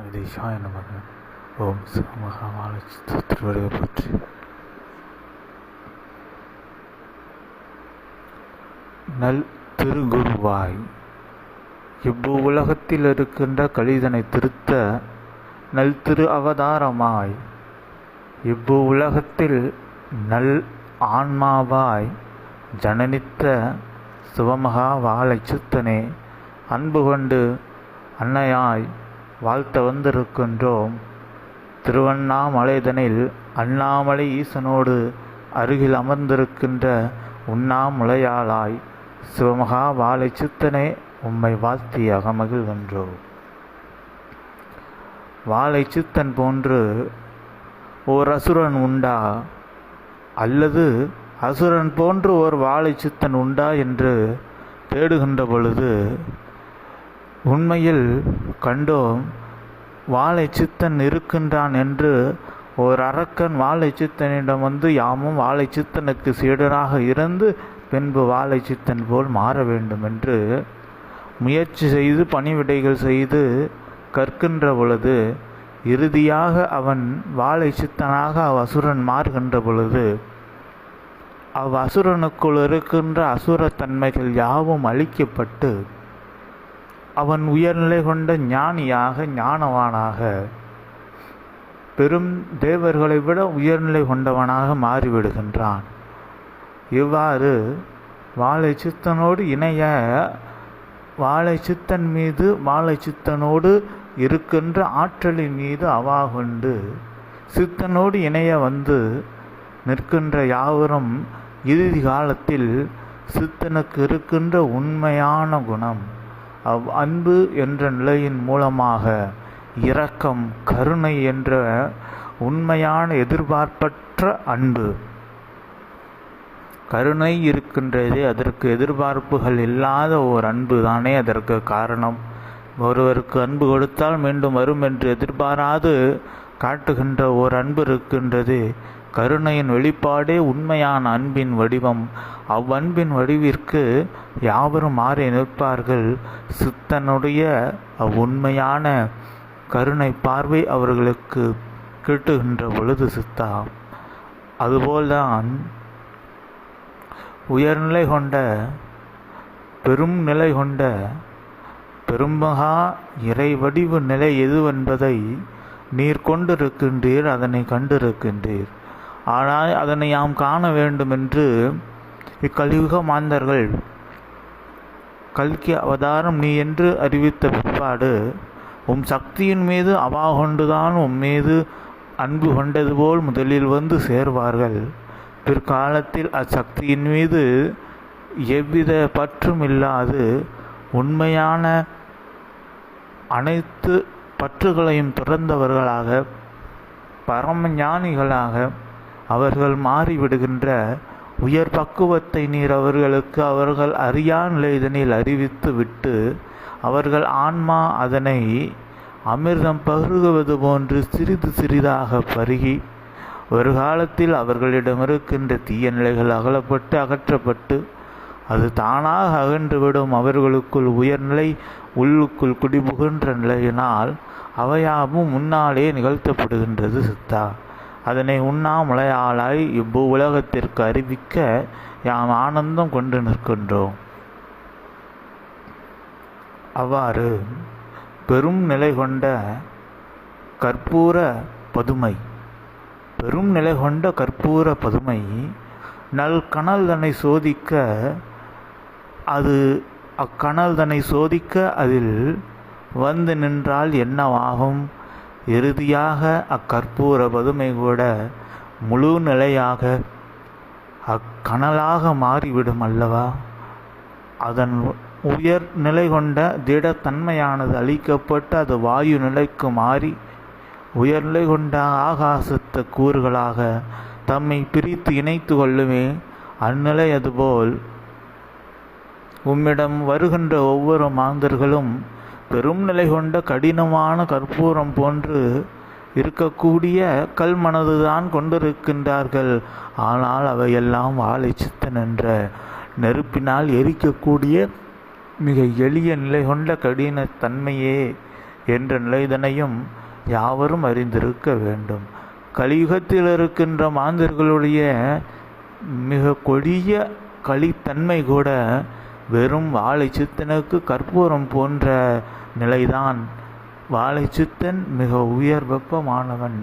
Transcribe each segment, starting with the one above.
அகதீஷாய நமக ஓம் மகாமாலை திருவடிவை பற்றி. நல் திருகுருவாய். இவ்வு உலகத்தில் இருக்கின்ற கலிதனை திருத்த நல் திரு அவதாரமாய். இவ்வு உலகத்தில் நல் ஆன்மாவாய் ஜனனித்த சிவமகா வாழை சித்தனே அன்பு கொண்டு அன்னையாய் வாழ்த்த வந்திருக்கின்றோம். திருவண்ணாமலைதனில் அண்ணாமலை ஈசனோடு அருகில் அமர்ந்திருக்கின்ற உண்ணாமுலையாளாய் சிவமகா வாழை சித்தனே உம்மை வாழ்த்தி அகமகிழ்கின்றோம் வாழை சித்தன் போன்று ஓர் அசுரன் உண்டா? அல்லது அசுரன் போன்று ஓர் வாழை சித்தன் உண்டா என்று தேடுகின்ற பொழுது உண்மையில் கண்டோம் வாழை சித்தன் இருக்கின்றான் என்று ஓர் அரக்கன் வாழை சித்தனிடம் வந்து யாமும் வாழை சித்தனுக்கு சீடராக இருந்து பின்பு வாழை சித்தன் போல் மாற வேண்டும் என்று முயற்சி செய்து பணிவிடைகள் செய்து கற்கின்ற பொழுது இறுதியாக அவன் வாழை சித்தனாக அவ்வசுரன் மாறுகின்ற பொழுது அவ்வசுரனுக்குள் இருக்கின்ற அசுரத்தன்மைகள் யாவும் அழிக்கப்பட்டு அவன் உயர்நிலை கொண்ட ஞானியாக ஞானவானாக பெரும் தேவர்களை விட உயர்நிலை கொண்டவனாக மாறிவிடுகின்றான். இவ்வாறு வாழை சித்தனோடு இணைய வாழை சித்தன் மீது வாழை சித்தனோடு இருக்கின்ற ஆற்றலின் மீது அவா கொண்டு சித்தனோடு இணைய வந்து நிற்கின்ற யாவரும் இறுதி காலத்தில் சித்தனுக்கு இருக்கின்ற உண்மையான குணம். அவ் அன்பு என்ற நிலையின் மூலமாக இரக்கம் கருணை என்ற உண்மையான எதிர்பார்ப்பற்ற அன்பு. கருணை இருக்கின்றது அதற்கு எதிர்பார்ப்புகள் இல்லாத ஓர் அன்பு தானே அதற்கு காரணம். ஒருவருக்கு அன்பு கொடுத்தால் மீண்டும் வரும் என்று எதிர்பாராது காட்டுகின்ற ஓர் அன்பு இருக்கின்றது. கருணையின் வெளிப்பாடே உண்மையான அன்பின் வடிவம். அவ்வன்பின் வடிவிற்கு யாவரும் மாறி நிற்பார்கள். சித்தனுடைய அவ்வுண்மையான கருணை பார்வை அவர்களுக்கு கிட்டுகின்ற பொழுது சித்தா அதுபோல்தான் உயர்நிலை கொண்ட பெரும் நிலை கொண்ட பெருமகா இறைவடிவு நிலை எதுவென்பதை நீர் கொண்டிருக்கின்றீர் அதனை கண்டிருக்கின்றீர். ஆனால் அதனை யாம் காண வேண்டும் என்று இக்கலியுக மாந்தர்கள் கல்கி அவதாரம் நீ என்று அறிவித்த பிற்பாடு உம் சக்தியின் மீது அவா கொண்டுதான் உம் மீது அன்பு கொண்டது போல் முதலில் வந்து சேர்வார்கள். பிற்காலத்தில் அச்சக்தியின் மீது எவ்வித பற்றும் இல்லாது உண்மையான அனைத்து பற்றுகளையும் துறந்தவர்களாக பரம ஞானிகளாக அவர்கள் மாறிவிடுகின்ற உயர் பக்குவத்தை நீர் அவர்களுக்கு அவர்கள் அறியா நிலைதனில் அறிவித்து விட்டு அவர்கள் ஆன்மா அதனை அமிர்தம் பருகுவது போன்று சிறிது சிறிதாக பருகி ஒரு காலத்தில் அவர்களிடம் இருக்கின்ற தீய நிலைகள் அகலப்பட்டு அகற்றப்பட்டு அது தானாக அகன்றுவிடும். அவர்களுக்குள் உயர்நிலை உள்ளுக்குள் குடிபுகின்ற நிலையினால் அவையாவும் முன்னாலே நிகழ்த்தப்படுகின்றது சித்தா. அதனை உண்ணாமலையாளாய் இவ்வு உலகத்திற்கு அறிவிக்க யாம் ஆனந்தம் கொண்டு நிற்கின்றோம். அவ்வாறு பெரும் நிலை கொண்ட கற்பூர பதுமை பெரும் நிலை கொண்ட கற்பூர பதுமை நல் கனல் தன்னை சோதிக்க அது அக்கனல் தன்னை சோதிக்க அதில் வந்து நின்றால் என்னவாகும்? இறுதியாக அக்கற்பூர பதுமை கூட முழு நிலையாக அக்கனலாக மாறிவிடும் அல்லவா? அதன் உயர் நிலை கொண்ட திடத்தன்மையானது அழிக்கப்பட்டு அது வாயு நிலைக்கு மாறி உயர்நிலை கொண்ட ஆகாசத்த கூறுகளாக தம்மை பிரித்து இணைத்து கொள்ளுமே அந்நிலை அதுபோல் உம்மிடம் வருகின்ற ஒவ்வொரு மாந்தர்களும் பெரும் நிலை கொண்ட கடினமான கற்பூரம் போன்று இருக்கக்கூடிய கல் மனதுதான் கொண்டிருக்கின்றார்கள். ஆனால் அவையெல்லாம் வாழை சித்தன் என்ற நெருப்பினால் எரிக்கக்கூடிய மிக எளிய நிலை கொண்ட கடின தன்மையே என்ற நிலைதனையும் யாவரும் அறிந்திருக்க வேண்டும். கலியுகத்தில் இருக்கின்ற மாந்தர்களுடைய மிக கொடிய களித்தன்மை கூட வெறும் வாழை சித்தனுக்கு கற்பூரம் போன்ற நிலைதான். வாழைச்சித்தன் மிக உயர் வெப்பமானவன்.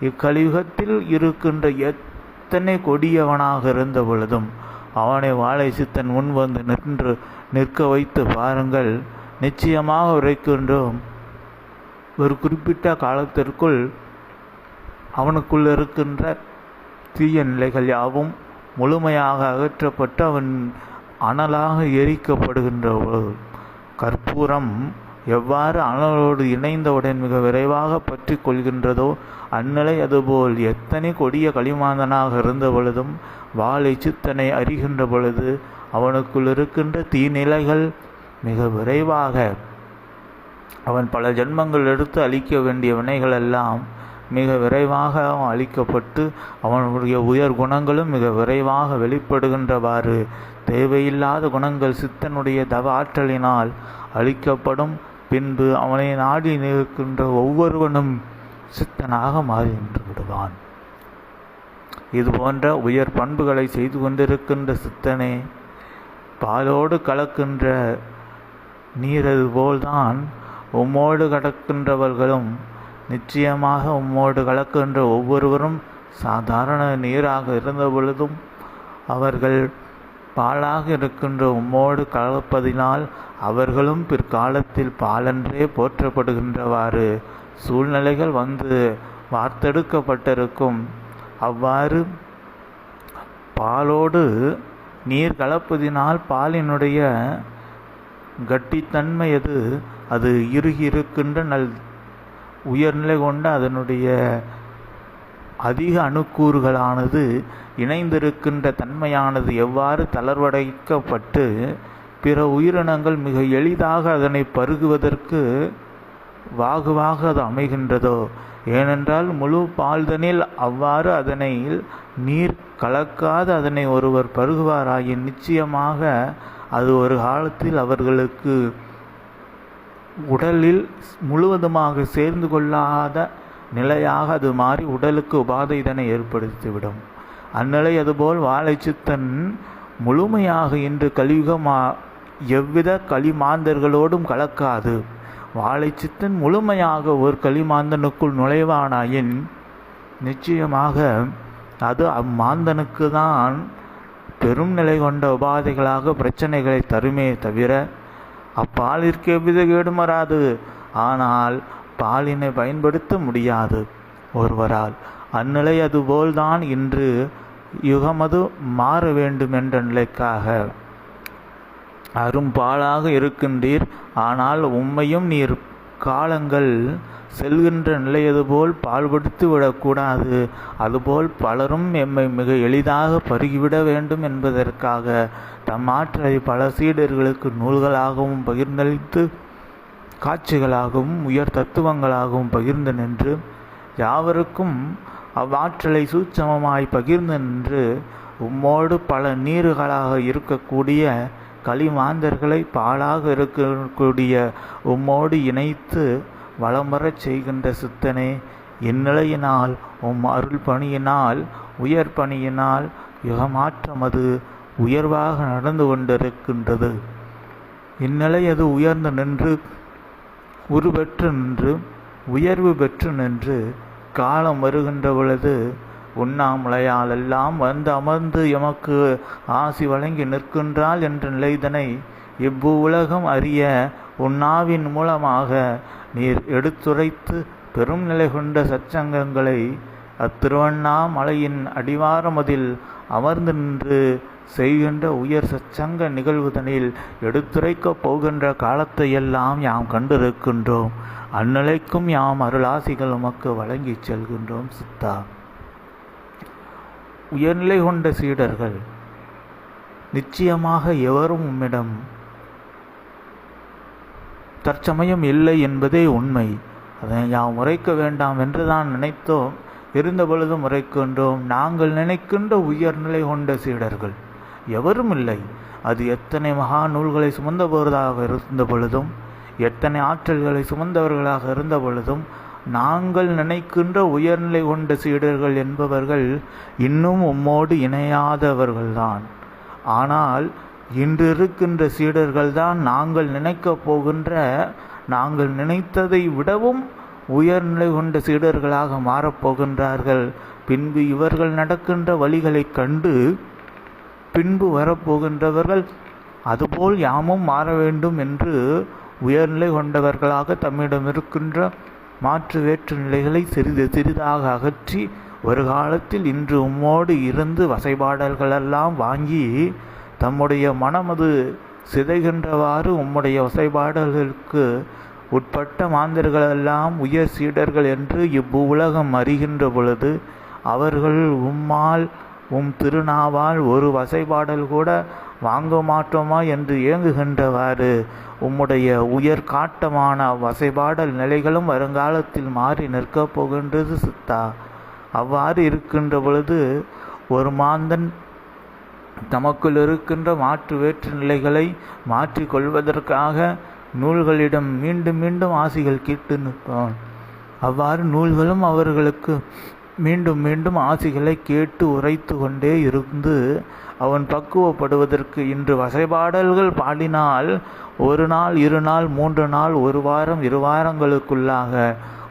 இக்கலியுகத்தில் இருக்கின்ற எத்தனை கொடியவனாக இருந்த பொழுதும் அவனை வாழை சித்தன் முன் வந்து நின்று நிற்க வைத்து பாருங்கள். நிச்சயமாக உரைக்கின்றோம். ஒரு குறிப்பிட்ட காலத்திற்குள் அவனுக்குள் இருக்கின்ற தீய நிலைகள் யாவும் முழுமையாக அகற்றப்பட்டு அவன் அனலாக எரிக்கப்படுகின்ற கற்பூரம் எவ்வாறு அனலோடு இணைந்தவுடன் மிக விரைவாக பற்றி கொள்கின்றதோ அந்நிலை அதுபோல் எத்தனை கொடிய களிமாந்தனாக இருந்த பொழுதும் வாழை சித்தனை அறிகின்ற பொழுது அவனுக்குள் இருக்கின்ற தீநிலைகள் மிக விரைவாக அவன் பல ஜென்மங்கள் எடுத்து அழிக்க வேண்டிய வினைகளெல்லாம் மிக விரைவாக அவன் அழிக்கப்பட்டு அவனுடைய உயர் குணங்களும் மிக விரைவாக வெளிப்படுகின்றவாறு. தேவையில்லாத குணங்கள் சித்தனுடைய தவ ஆற்றலினால் அழிக்கப்படும். பின்பு அவனை நாடி நிற்கின்ற ஒவ்வொருவனும் சித்தனாக மாறி நின்று விடுவான். இது போன்ற உயர் பண்புகளை செய்து கொண்டிருக்கின்ற சித்தனே பாலோடு கலக்கின்ற நீரது போல்தான் உம்மோடு கடக்கின்றவர்களும் நிச்சயமாக உம்மோடு கலக்கின்ற ஒவ்வொருவரும் சாதாரண நீராக இருந்த பொழுதும் அவர்கள் பாலாக இருக்கின்ற உம்மோடு கலப்பதினால் அவர்களும் பிற்காலத்தில் பாலன்றே போற்றப்படுகின்றவாறு சூழ்நிலைகள் வந்து வார்த்தெடுக்கப்பட்டிருக்கும். அவ்வாறு பாலோடு நீர் கலப்பதினால் பாலினுடைய கட்டித்தன்மை எது? அது இறுகி இருக்கின்ற நல் உயர்நிலை கொண்ட அதனுடைய அதிக அணுக்கூறுகளானது இணைந்திருக்கின்ற தன்மையானது எவ்வாறு தளர்வடைக்கப்பட்டு பிற உயிரினங்கள் மிக எளிதாக அதனை பருகுவதற்கு வாகுவாக அது அமைகின்றதோ? ஏனென்றால் முழு பால்தனில் அவ்வாறு அதனை நீர் கலக்காது அதனை ஒருவர் பருகுவாராயின் நிச்சயமாக அது ஒரு காலத்தில் அவர்களுக்கு உடலில் முழுவதுமாக சேர்ந்து கொள்ளாத நிலையாக அது மாறி உடலுக்கு உபாதை இதனை ஏற்படுத்திவிடும். அந்நிலை அதுபோல் வாழைச்சித்தன் முழுமையாக இன்று கலியுகமா எவ்வித களிமாந்தர்களோடும் கலக்காது. வாழைச்சித்தன் முழுமையாக ஒரு களிமாந்தனுக்குள் நுழைவானாயின் நிச்சயமாக அது அம்மாந்தனுக்கு தான் பெரும் நிலை கொண்ட உபாதைகளாக பிரச்சனைகளை தருமே தவிர அப்பாலிற்கு எவ்வித கேடும் வராது. ஆனால் பாலினை பயன்படுத்த முடியாது ஒருவரால். அந்நிலை அதுபோல்தான் இன்று யுகமது மாற வேண்டும் என்ற நிலைக்காக. அரும்பாலாக இருக்கின்றீர். ஆனால் உம்மையும் நீர் காலங்கள் செல்கின்ற நிலையது போல் பால்படுத்து விடக்கூடாது. அதுபோல் பலரும் எம்மை மிக எளிதாக பருகிவிட வேண்டும் என்பதற்காக தம் ஆற்றலை பல சீடர்களுக்கு நூல்களாகவும் பகிர்ந்தளித்து காட்சிகளாகவும் உயர் தத்துவங்களாகவும் பகிர்ந்து நின்று யாவருக்கும் அவ்வாற்றலை சூட்சமமாய் பகிர்ந்து நின்று உம்மோடு பல நீர்களாக இருக்கக்கூடிய களிமாந்தர்களை பாலாக இருக்கக்கூடிய உம்மோடு இணைத்து வளமரச் வரச் செய்கின்ற சித்தனே இந்நிலையினால் உம் அருள் பணியினால் உயர் பணியினால் யுகமாற்றம் அது உயர்வாக நடந்து கொண்டிருக்கின்றது. இந்நிலை அது உயர்ந்து நின்று உருபெற்று நின்று உயர்வு பெற்று நின்று காலம் வருகின்ற பொழுது உண்ணாமலையால் எல்லாம் வந்து அமர்ந்து எமக்கு ஆசி வழங்கி நிற்கின்றாள் என்ற நிலைதனை இவ்வு உலகம் அறிய உண்ணாவின் மூலமாக நீர் எடுத்துரைத்து பெரும் நிலை கொண்ட சச்சங்கங்களை அத்திருவண்ணாமலையின் அடிவாரமதில் அமர்ந்து நின்று செய்கின்ற உயர் சச்சங்க நிகழ்வுதனில் எடுத்துரைக்கப் போகின்ற காலத்தையெல்லாம் யாம் கண்டிருக்கின்றோம். அந்நிலைக்கும் யாம் அருளாசிகள் உமக்கு வழங்கிச் செல்கின்றோம் சித்தா. உயர்நிலை கொண்ட சீடர்கள் நிச்சயமாக எவரும் உம்மிடம் தற்சமயம் இல்லை என்பதே உண்மை. அதை யாம் உரைக்க வேண்டாம் என்று தான் நினைத்தோம். இருந்த பொழுது உரைக்கின்றோம் நாங்கள் நினைக்கின்ற உயர்நிலை கொண்ட சீடர்கள் எவரும் இல்லை. அது எத்தனை மகா நூல்களை சுமந்த இருந்த பொழுதும் எத்தனை ஆற்றல்களை சுமந்தவர்களாக இருந்த பொழுதும் நாங்கள் நினைக்கின்ற உயர்நிலை கொண்ட சீடர்கள் என்பவர்கள் இன்னும் உம்மோடு இணையாதவர்கள்தான். ஆனால் இன்று இருக்கின்ற சீடர்கள்தான் நாங்கள் நினைக்கப் போகின்ற நாங்கள் நினைத்ததை விடவும் உயர்நிலை கொண்ட சீடர்களாக மாறப்போகின்றார்கள் பின்பு இவர்கள் நடக்கின்ற வழிகளைக் கண்டு பின்பு வரப்போகின்றவர்கள் அதுபோல் யாமும் மாற வேண்டும் என்று உயர்நிலை கொண்டவர்களாக தம்மிடம் இருக்கின்ற மாற்று வேற்று நிலைகளை சிறிது சிறிதாக அகற்றி ஒரு காலத்தில் இன்று உம்மோடு இருந்து வசைபாடல்களெல்லாம் வாங்கி தம்முடைய மனமது சிதைகின்றவாறு உம்முடைய வசைபாடல்களுக்கு உட்பட்ட மாந்தர்களெல்லாம் உயர் சீடர்கள் என்று இவ்வுலகம் அறிகின்ற பொழுது அவர்கள் உம்மால் உம் திருநாவால் ஒரு வசைபாடல் கூட வாங்க மாட்டோமா என்று ஏங்குகின்றவாறு உம்முடைய உயர் காட்டமான வசைபாடல் நிலைகளும் வருங்காலத்தில் மாறி நிற்கப் போகின்றது சித்தா. அவ்வாறு இருக்கின்ற பொழுது ஒரு மாந்தன் தமக்குள் இருக்கின்ற மாற்று வேற்று நிலைகளை மாற்றிக்கொள்வதற்காக நூல்களிடம் மீண்டும் மீண்டும் ஆசிகள் கேட்டு நிற்பான். அவ்வாறு நூல்களும் அவர்களுக்கு மீண்டும் மீண்டும் ஆசிகளை கேட்டு உரைத்து கொண்டே இருந்து அவன் பக்குவப்படுவதற்கு இன்று வசைபாடல்கள் பாடினால் ஒரு நாள் இரு நாள் மூன்று நாள் ஒரு வாரம் இரு வாரங்களுக்குள்ளாக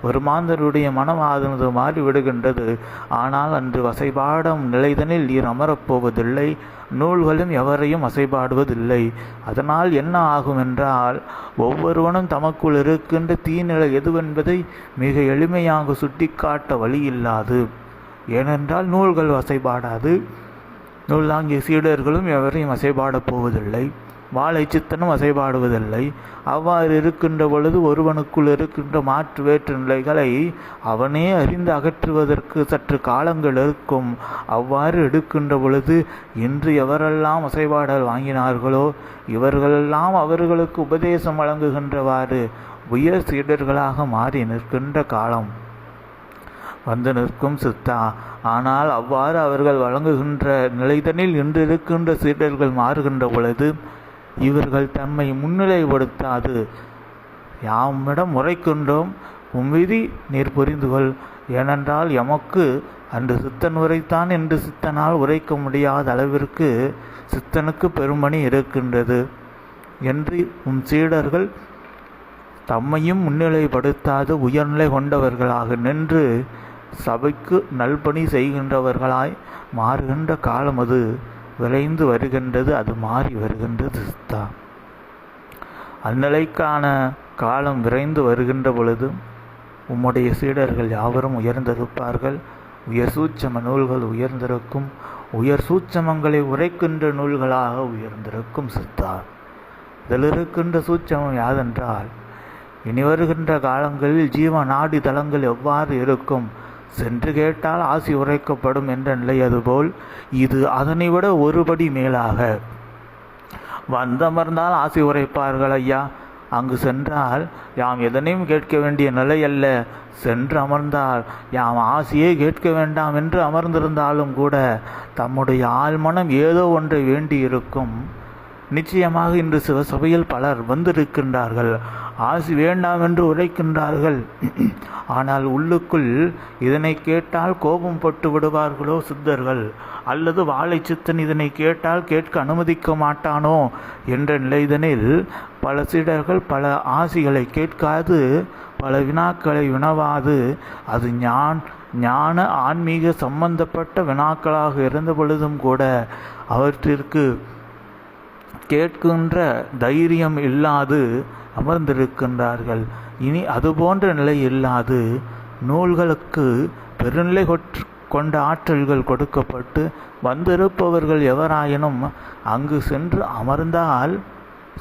ஒரு மாந்தருடைய மனமானது மாறி விடுகின்றது. ஆனால் அன்று வசைபாடும் நிலைதனில் நீர் அமரப்போவதில்லை நூல்களும் எவரையும் அசைபாடுவதில்லை அதனால் என்ன ஆகும் என்றால் ஒவ்வொருவனும் தமக்குள் இருக்கின்ற தீநிலை எதுவென்பதை மிக எளிமையாக சுட்டிக்காட்ட வழியில்லாது ஏனென்றால் நூல்கள் வசைபாடாது. நூலாங்கிய சீடர்களும் எவரையும் அசைபாடப் போவதில்லை. வாழை சித்தனும் அசைபாடுவதில்லை அவ்வாறு இருக்கின்ற பொழுது ஒருவனுக்குள் இருக்கின்ற மாற்று வேற்று நிலைகளை அவனே அறிந்து அகற்றுவதற்கு சற்று காலங்கள் இருக்கும். அவ்வாறு எடுக்கின்ற பொழுது இன்று எவரெல்லாம் அசைபாடல் வாங்கினார்களோ இவர்களெல்லாம் அவர்களுக்கு உபதேசம் வழங்குகின்றவாறு உயர் சீடர்களாக மாறி நிற்கின்ற காலம் வந்து நிற்கும் சித்தா. ஆனால் அவ்வாறு அவர்கள் வழங்குகின்ற நிலைதனில் இன்று இருக்கின்ற சீடர்கள் மாறுகின்ற பொழுது இவர்கள் தம்மை முன்னிலைப்படுத்தாது. யாமிடம் முறைக்கின்றோம் உம்விதி நீர் புரிந்துகொள் ஏனென்றால் எமக்கு அன்று சித்தன் உரைத்தான் என்று சித்தனால் உரைக்க முடியாத அளவிற்கு சித்தனுக்கு பெருமணி இருக்கின்றது என்று உம் சீடர்கள் தம்மையும் முன்னிலைப்படுத்தாது உயர்நிலை கொண்டவர்களாக நின்று சபைக்கு நல்பணி செய்கின்றவர்களாய் மாறுகின்ற காலம் அது. விளைந்து வருகின்றது அது மாறி வருகின்றது சித்தா அந்நிலைக்கான காலம் விரைந்து வருகின்ற பொழுது உம்முடைய சீடர்கள் யாவரும் உயர்ந்திருப்பார்கள். உயர் சூட்சம நூல்கள் உயர்ந்திருக்கும். உயர் சூட்சமங்களை உரைக்கின்ற நூல்களாக உயர்ந்திருக்கும் சித்தா. இதில் இருக்கின்ற சூட்சமம் யாதென்றால் இனி வருகின்ற காலங்களில் ஜீவ நாடி தளங்கள் எவ்வாறு இருக்கும்? சென்று கேட்டால் ஆசி உரைக்கப்படும் என்ற நிலை அதுபோல் இது அதனை விட ஒருபடி மேலாக. வந்தமர்ந்தால் ஆசி உரைப்பார்கள் ஐயா. அங்கு சென்றால் யாம் எதனையும் கேட்க வேண்டிய நிலை அல்ல. சென்று அமர்ந்தால் யாம் ஆசையே கேட்க வேண்டாம் என்று அமர்ந்திருந்தாலும் கூட தம்முடைய ஆழ்மனம் ஏதோ ஒன்றை வேண்டி இருக்கும் நிச்சயமாக இன்று சிவசபையில் பலர் வந்திருக்கின்றார்கள். ஆசி வேண்டாம் என்று உரைக்கின்றார்கள். ஆனால் உள்ளுக்குள் இதனை கேட்டால் கோபம் பட்டு விடுவார்களோ சித்தர்கள்? அல்லது வாழை சித்தன் இதனை கேட்டால் கேட்க அனுமதிக்க மாட்டானோ? என்ற நிலைதனில் பல சீடர்கள் பல ஆசிகளை கேட்காது பல வினாக்களை வினவாது. அது ஞான் ஞான ஆன்மீக சம்பந்தப்பட்ட வினாக்களாக இருந்த பொழுதும் கூட அவற்றிற்கு கேட்கின்ற தைரியம் இல்லாது அமர்ந்திருக்கின்றார்கள். இனி அதுபோன்ற நிலை இல்லாது நூல்களுக்கு பெருநிலை கொண்ட ஆற்றல்கள் கொடுக்கப்பட்டு வந்திருப்பவர்கள் எவராயினும் அங்கு சென்று அமர்ந்தால்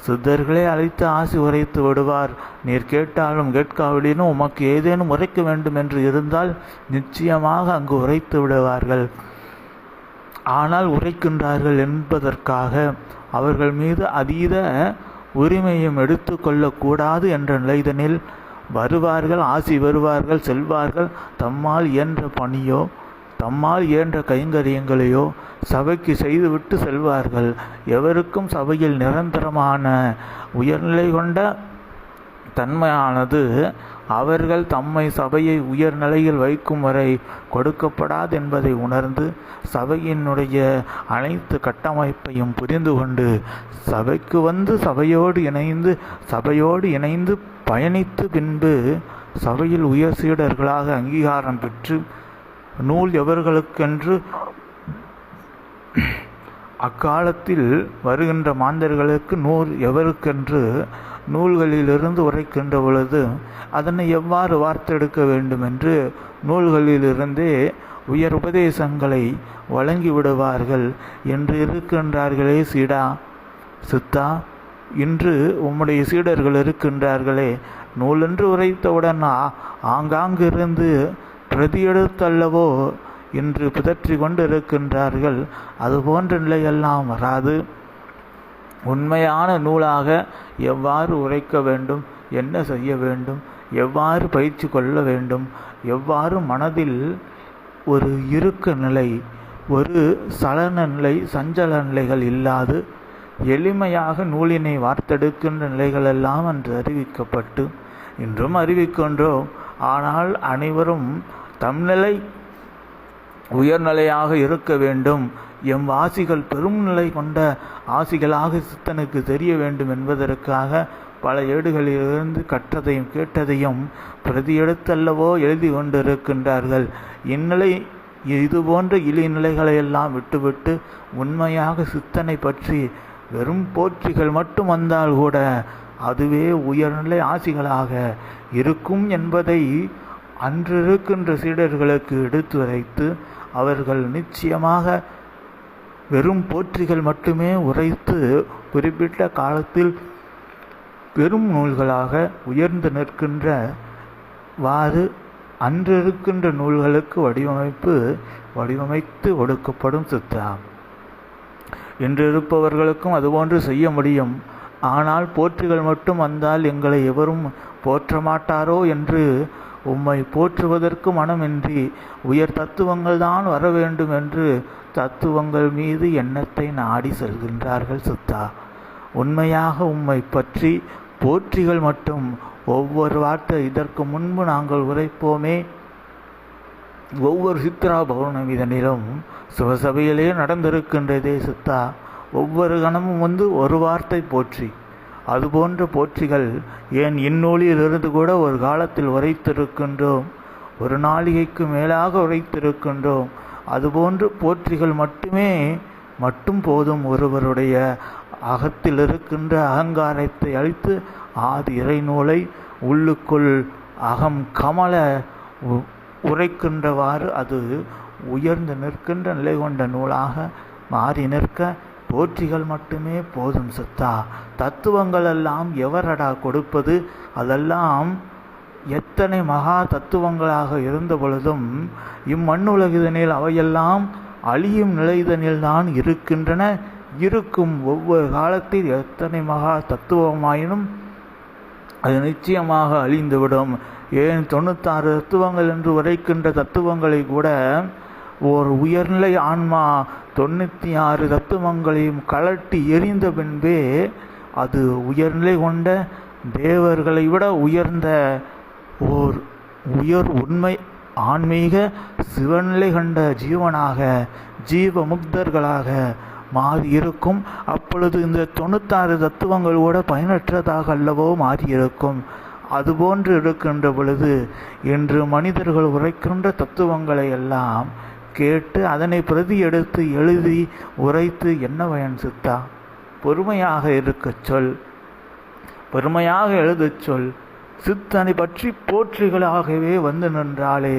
சித்தர்களே அழைத்து ஆசி உரைத்து விடுவார். நீர் கேட்டாலும் கேட்காவிடனும் உமக்கு ஏதேனும் உரைக்க வேண்டும் என்று இருந்தால் நிச்சயமாக அங்கு உரைத்து விடுவார்கள். ஆனால் உரைக்கின்றார்கள் என்பதற்காக அவர்கள் மீது அதீத உரிமையும் எடுத்து கொள்ளக்கூடாது என்ற நிலைதனில் வருவார்கள் ஆசி வருவார்கள் செல்வார்கள். தம்மால் இயன்ற பணியோ தம்மால் இயன்ற கைங்கரியங்களையோ சபைக்கு செய்துவிட்டு செல்வார்கள். எவருக்கும் சபையில் நிரந்தரமான உயர்நிலை கொண்ட தன்மையானது அவர்கள் தம்மை சபையை உயர் நிலையில் வைக்கும் வரை கொடுக்கப்படாது என்பதை உணர்ந்து சபையினுடைய அனைத்து கட்டமைப்பையும் புரிந்து கொண்டு சபைக்கு வந்து சபையோடு இணைந்து சபையோடு இணைந்து பயணித்து பின்பு சபையில் உயர் சீடர்களாக அங்கீகாரம் பெற்று நூல் எவர்களுக்கென்று அக்காலத்தில் வருகின்ற மாந்தர்களுக்கு நூல் எவருக்கென்று நூல்களிலிருந்து உரைக்கின்ற பொழுது அதனை எவ்வாறு வார்த்தெடுக்க வேண்டும் என்று நூல்களிலிருந்தே உயர் உபதேசங்களை வழங்கி விடுவார்கள் என்று இருக்கின்றார்களே சீடா. சித்தா இன்று உம்முடைய சீடர்கள் இருக்கின்றார்களே நூலென்று உரைத்தவுடன் ஆங்காங்கிருந்து ஆங்காங்கிருந்து பிரதியெடுத்தல்லவோ என்று பிதற்றி கொண்டு இருக்கின்றார்கள் அதுபோன்ற நிலையெல்லாம் வராது. உண்மையான நூலாக எவ்வாறு உரைக்க வேண்டும் என்ன செய்ய வேண்டும் எவ்வாறு பயிற்சி கொள்ள வேண்டும் எவ்வாறு மனதில் ஒரு இறுக்க நிலை ஒரு சலன நிலை சஞ்சல நிலைகள் இல்லாது எளிமையாக நூலினை வார்த்தெடுக்கின்ற நிலைகளெல்லாம் அன்று அறிவிக்கப்பட்டு இன்றும் அறிவிக்கின்றோம். ஆனால் அனைவரும் தம் நிலை உயர்நிலையாக இருக்க வேண்டும். எம் வாசிகள் பெரும் நிலை கொண்ட ஆசிகளாக சித்தனுக்கு தெரிய வேண்டும் என்பதற்காக பல ஏடுகளிலிருந்து கற்றதையும் கேட்டதையும் பிரதி எடுத்தல்லவோ எழுதி கொண்டிருக்கின்றார்கள். இந்நிலை இது போன்ற இழிநிலைகளை எல்லாம் விட்டுவிட்டு உண்மையாக சித்தனை பற்றி வெறும் போற்றிகள் மட்டும் வந்தால் கூட அதுவே உயர்நிலை ஆசிகளாக இருக்கும் என்பதை அன்றிருக்கின்ற சீடர்களுக்கு எடுத்துரைத்து அவர்கள் நிச்சயமாக வெறும் போற்றிகள் மட்டுமே உரைத்து குறிப்பிட்ட காலத்தில் பெரும் நூல்களாக உயர்ந்து நிற்கின்ற வாறு அன்றிருக்கின்ற நூல்களுக்கு வடிவமைப்பு வடிவமைத்து ஒடுக்கப்படும் சித்தம் இன்றிருப்பவர்களுக்கும் அதுபோன்று செய்ய முடியும். ஆனால் போற்றிகள் மட்டும் வந்தால் எங்களை எவரும் போற்ற மாட்டாரோ என்று உம்மை போற்றுவதற்கு மனமின்றி உயர் தத்துவங்கள் தான் வர வேண்டும் என்று தத்துவங்கள் மீது எண்ணத்தை நாடி செல்கின்றார்கள் சித்தா. உண்மையாக உம்மை பற்றி போற்றிகள் மட்டும் ஒவ்வொரு வார்த்தை இதற்கு முன்பு நாங்கள் உரைப்போமே. ஒவ்வொரு சித்ரா பௌர்ணமி இதனிலும் சிவசபையிலே நடந்திருக்கின்றதே சித்தா. ஒவ்வொரு கணமும் வந்து ஒரு வார்த்தை போற்றி. அதுபோன்ற போற்றிகள் ஏன் இந்நூலிலிருந்து கூட ஒரு காலத்தில் உரைத்திருக்கின்றோம்? ஒரு நாளிகைக்கு மேலாக உரைத்திருக்கின்றோம். அதுபோன்று போற்றிகள் மட்டுமே மட்டும் போதும் ஒருவருடைய அகத்தில் இருக்கின்ற அகங்காரத்தை அழித்து ஆதி இறைநூலை உள்ளுக்குள் அகம் கமல உரைக்கின்றவாறு அது உயர்ந்து நிற்கின்ற நிலை கொண்ட நூலாக மாறி நிற்க போற்றிகள் மட்டுமே போதும் சித்தா. தத்துவங்கள் எல்லாம் எவரடா கொடுப்பது? அதெல்லாம் எத்தனை மகா தத்துவங்களாக இருந்த பொழுதும் இம்மண்ணுலகிதனில் அவையெல்லாம் அழியும் நிலைதனில்தான் இருக்கின்றன. இருக்கும் ஒவ்வொரு காலத்தில் எத்தனை மகா தத்துவமாயினும் அது நிச்சயமாக அழிந்துவிடும். ஏன் தொண்ணூத்தாறு தத்துவங்கள் என்று உரைக்கின்ற தத்துவங்களை கூட ஒரு உயர்நிலை ஆன்மா தொண்ணூற்றி ஆறு தத்துவங்களையும் கலட்டி எறிந்த பின்பே அது உயர்நிலை கொண்ட தேவர்களை விட உயர்ந்த ஓர் உயர் உண்மை ஆன்மீக சிவநிலை கண்ட ஜீவனாக ஜீவ முக்தர்களாக மாறி இருக்கும் அப்பொழுது இந்த தொண்ணூத்தாறு தத்துவங்கள் கூட பயனற்றதாக அல்லவோ மாறியிருக்கும். அதுபோன்று இருக்கின்ற பொழுது இன்று மனிதர்கள் உரைக்கின்ற தத்துவங்களை எல்லாம் கேட்டு அதனை பிரதி எடுத்து எழுதி உரைத்து என்ன பயன் சித்தா? பொறுமையாக இருக்கச் சொல். பொறுமையாக எழுதச் சொல். சித்தனை பற்றி போற்றிகளாகவே வந்து நின்றாலே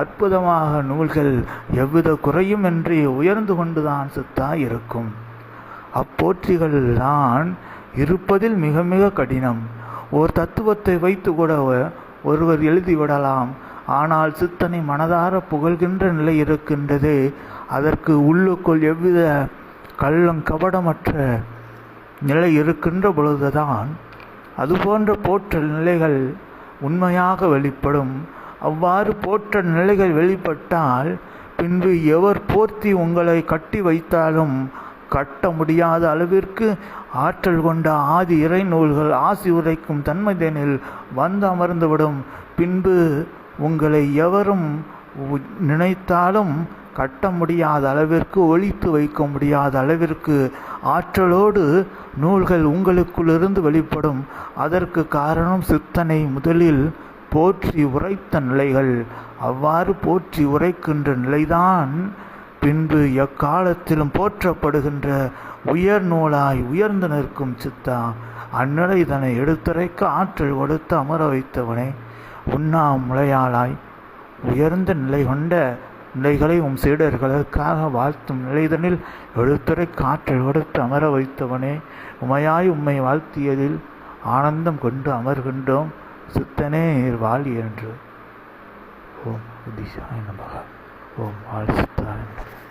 அற்புதமாக நூல்கள் எவ்வித குறையும் என்று உயர்ந்து கொண்டுதான் சித்தா இருக்கும். அப்போற்றிகள் தான் இருப்பதில் மிக மிக கடினம். ஓர் தத்துவத்தை வைத்து கூட ஒருவர் எழுதிவிடலாம் ஆனால் சித்தனை மனதார புகழ்கின்ற நிலை இருக்கின்றது. அதற்கு உள்ளுக்குள் எவ்வித கள்ளம் கபடமற்ற நிலை இருக்கின்ற பொழுதுதான் அதுபோன்ற போற்றல் நிலைகள் உண்மையாக வெளிப்படும். அவ்வாறு போற்றல் நிலைகள் வெளிப்பட்டால் பின்பு எவர் போர்த்தி உங்களை கட்டி வைத்தாலும் கட்ட முடியாத அளவிற்கு ஆற்றல் கொண்ட ஆதி இறை நூல்கள் ஆசி உரைக்கும் தன்மைதனில் வந்து அமர்ந்துவிடும். பின்பு உங்களை எவரும் நினைத்தாலும் கட்ட முடியாத அளவிற்கு ஒழித்து வைக்க முடியாத அளவிற்கு ஆற்றலோடு நூல்கள் உங்களுக்குள்ளிருந்து வெளிப்படும். அதற்கு காரணம் சித்தனை முதலில் போற்றி உரைத்த நிலைகள். அவ்வாறு போற்றி உரைக்கின்ற நிலைதான் பின்பு எக்காலத்திலும் போற்றப்படுகின்ற உயர் நூலாய் உயர்ந்து நிற்கும் சித்தா. அந்நிலை தன்னை எடுத்துரைக்க ஆற்றல் கொடுத்து அமர வைத்தவனே. உண்ணா முளையாளாய் உயர்ந்த நிலை கொண்ட நிலைகளை உம் சீடர்களுக்காக வாழ்த்தும் நிலைதனில் எழுத்துரை காற்றல் கொடுத்து அமர வைத்தவனே. உமையாய் உம்மை வாழ்த்தியதில் ஆனந்தம் கொண்டு அமர்கின்றோம். சுத்தனே நீர் வாழி என்று. ஓம் திசாய நமக. ஓம் வாழ் சித்தாய நமக.